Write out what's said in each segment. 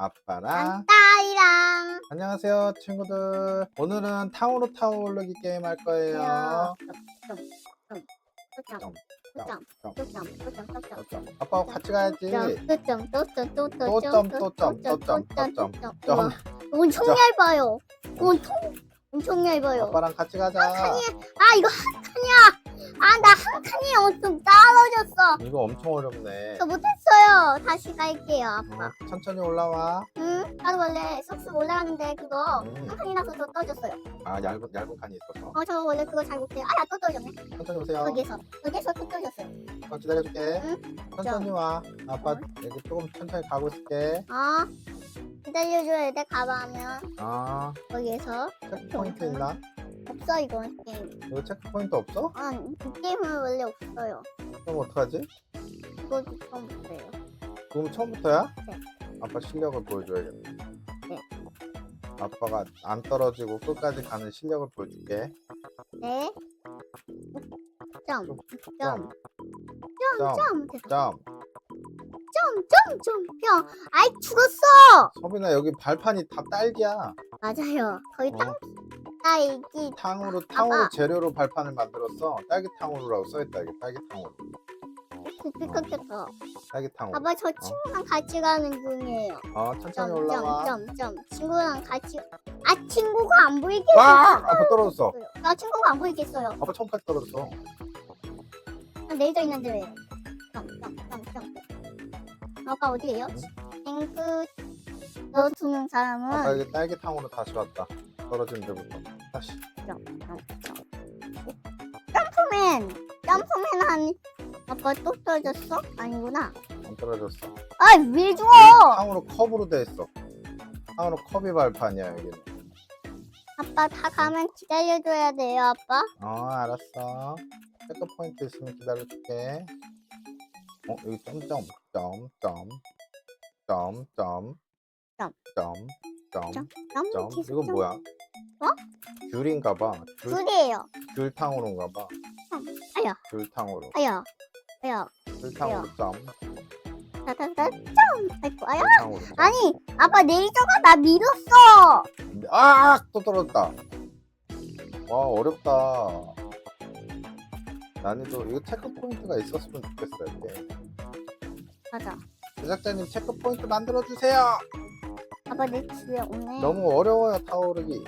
아빠랑 딸이랑 안녕하세요 친구들 오늘은 탕후루 타워 오르기 게임 할 거예요. 아빠하고 같이 가야지 또점 또점 또점 또점, 또점, 또점, 또점. 점. 엄청 점. 얇아요 엄청 엄청 얇아요 아빠랑 같이 가자 아 이거 한 칸이야 아 나 한 칸이 엄청 떨어졌어. 이거 엄청 어렵네. 저 못했어요. 다시 갈게요 아빠. 어, 천천히 올라와. 응? 나도 원래 쏙쏙 올라가는데 그거 음. 한 칸이라서 저 떨어졌어요. 아 얇은, 얇은 칸이 있어서 어 저 원래 그거 잘 못해요. 아야 또 떨어졌네. 천천히 오세요. 거기에서 거기서 또 떨어졌어요. 아빠 기다려줄게. 응? 천천히 와. 아빠 여기 조금 천천히 가고 있을게. 어? 기다려줘야 돼 가봐하면. 아. 거기에서. 체크포인트 있나? 없어 이건 게임 이거 체크포인트 없어? 아이 게임은 원래 없어요 그럼 어떡하지? 이것도 처음 봤어요 그럼 처음부터야? 네. 아빠 실력을 보여줘야겠네. 네. 아빠가 안 떨어지고 끝까지 가는 실력을 보여줄게. 네 점, 좀, 점, 점, 점, 됐어. 점. 점, 점, 점, 점. 아이 죽었어. 서빈아 여기 발판이 다 딸기야. 맞아요. 거의 어, 땅 딸기. 탕으로 탕으로 아빠. 재료로 발판을 만들었어. 딸기 탕후루라고 써있다 이게 딸기 탕후루. 삐끗겠다. 딸기 탕후루. 아빠 저 친구랑 같이 가는 중이에요. 어 천천히 점, 올라와. 점, 점, 점. 친구랑 같이. 아 친구가 안 보이겠어요. 와! 아빠 떨어졌어. 나 친구가 안 보이겠어요. 아빠 처음까지 떨어졌어. 아, 레이저 있는데 왜? 점, 점, 점, 점. 아빠 어디에요? 앵크. 너두 명 사람은. 아빠 여기 딸기 탕후루 다시 왔다. 떨어진 데부터 다시. 점, 점, 점. 점프맨! 점프맨 한 아빠 또 떨어졌어? 아니구나. 안 떨어졌어. 아이 왜 죽어? 탕후루 컵으로 돼 있어. 탕후루 컵이 발판이야 여기는. 아빠 다 가면 기다려줘야 돼요, 아빠. 어 알았어 체크 포인트 있으면 기다려줄게 어 여기 점점 점점 점점 점. 점 점 점, 점 점, 계속 이건 점. 뭐야? 어? 귤인가 봐 귤, 귤이에요. 귤탕후루인가 봐 아야, 귤탕후루 아야, 아야. 귤탕후루 점 다다다 점. 아이고, 아야. 귤탕후루 아니, 아빠 레이저가 나 밀었어. 아 또 떨어졌다 와 어렵다 난이도 이거 체크 포인트가 있었으면 좋겠어요 이게. 맞아. 제작자님 체크 포인트 만들어 주세요. 아빠 내 집에 없네. 너무 어려워요 타오르기.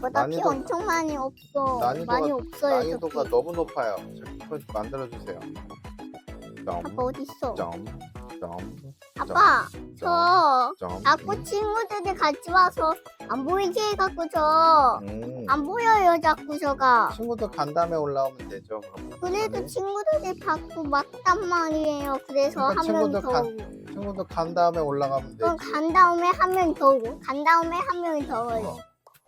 보다 피 난이도- 엄청 많이 없어. 난이도가- 많이 없어요. 난이도가. 너무 높아요. 체크 포인트 만들어 주세요. 점, 아빠 어디 있어? 점, 점, 아빠, 저 점. 자꾸 친구들이 같이 와서 안 보이게 해갖고 저 음. 안 보여요 자꾸 저가 친구들 간 다음에 올라오면 되죠. 그럼. 그래도 아니, 친구들이 자꾸 막단 말이에요 그래서 그러니까 한명 친구들 더 간- 오고 친구들 간 다음에 올라가면 그럼 되지. 간 다음에 한명더 오고 간 다음에 한 명이 더 오요 어.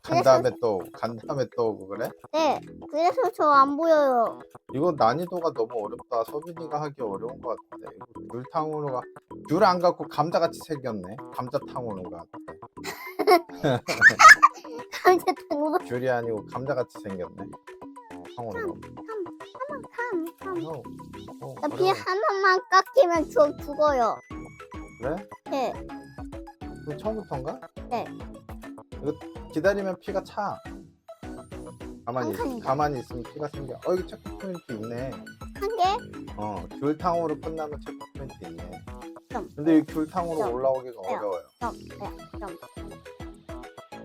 간 다음에 또간 다음에 또 오고 그래? 네 그래서 저 안 보여요 이거 난이도가 너무 어렵다. 서빈이가 하기 어려운 것. 이거 귤탕후루가 귤 안 갖고 감자 같이 생겼네. 감자탕후루가 감자 탕후루 귤이 아니고 감자 같이 생겼네. 탕후루가. 탐탐탐 어, 어, 나피 어려워. 하나만 깎이면 저 죽어요 그래? 네그 처음부터인가? 네. 이거 기다리면 피가 차. 가만히? 가만히 있으면 피가 생겨. 어 여기 체크 포인트 있네. 한 개? 어 귤탕으로 끝나면 체크 포인트 있네. 점. 근데 이 귤탕으로 점. 올라오기가 네. 어려워요.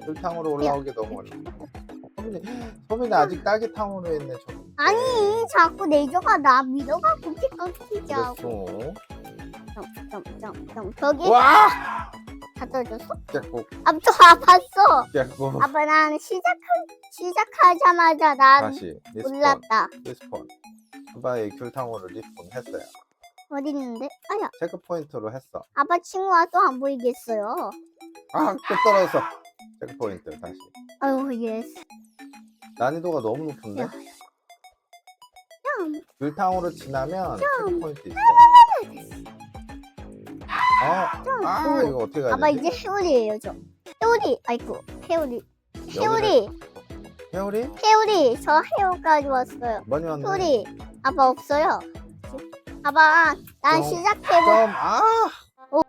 귤탕으로 올라오기 너무 어려워. 소민이 아직 딸기탕으로 했네. 저. 아니 자꾸 레이저가 나 밀어갖고 피 깎이자고 그랬어. 점점점점 저기 와! 다 떨어졌어? 깨고 아저 아팠어 깨고 아빠 난 시작 시작하자마자 난 다시 리스폰. 몰랐다 리스폰. 한번에 귤탕으로 리스폰 했어요. 어디 있는데? 아야 체크 포인트로 했어. 아빠 친구가 또 안 보이겠어요 아, 또 떨어졌어. 체크 포인트 다시. 아유 예스 난이도가 너무 높은데? 야. 점 귤탕으로 지나면 점. 체크 포인트 있어. 아, 아, 아 이거 어떻게 가야 아마 이제 해오리예요 저. 해오리 아이고 해오리 해오리 해오리? 해오리 저 해오까지 왔어요. 많이 왔네. 회오리 아빠 없어요. 아빠 난 시작해보. 아. 오.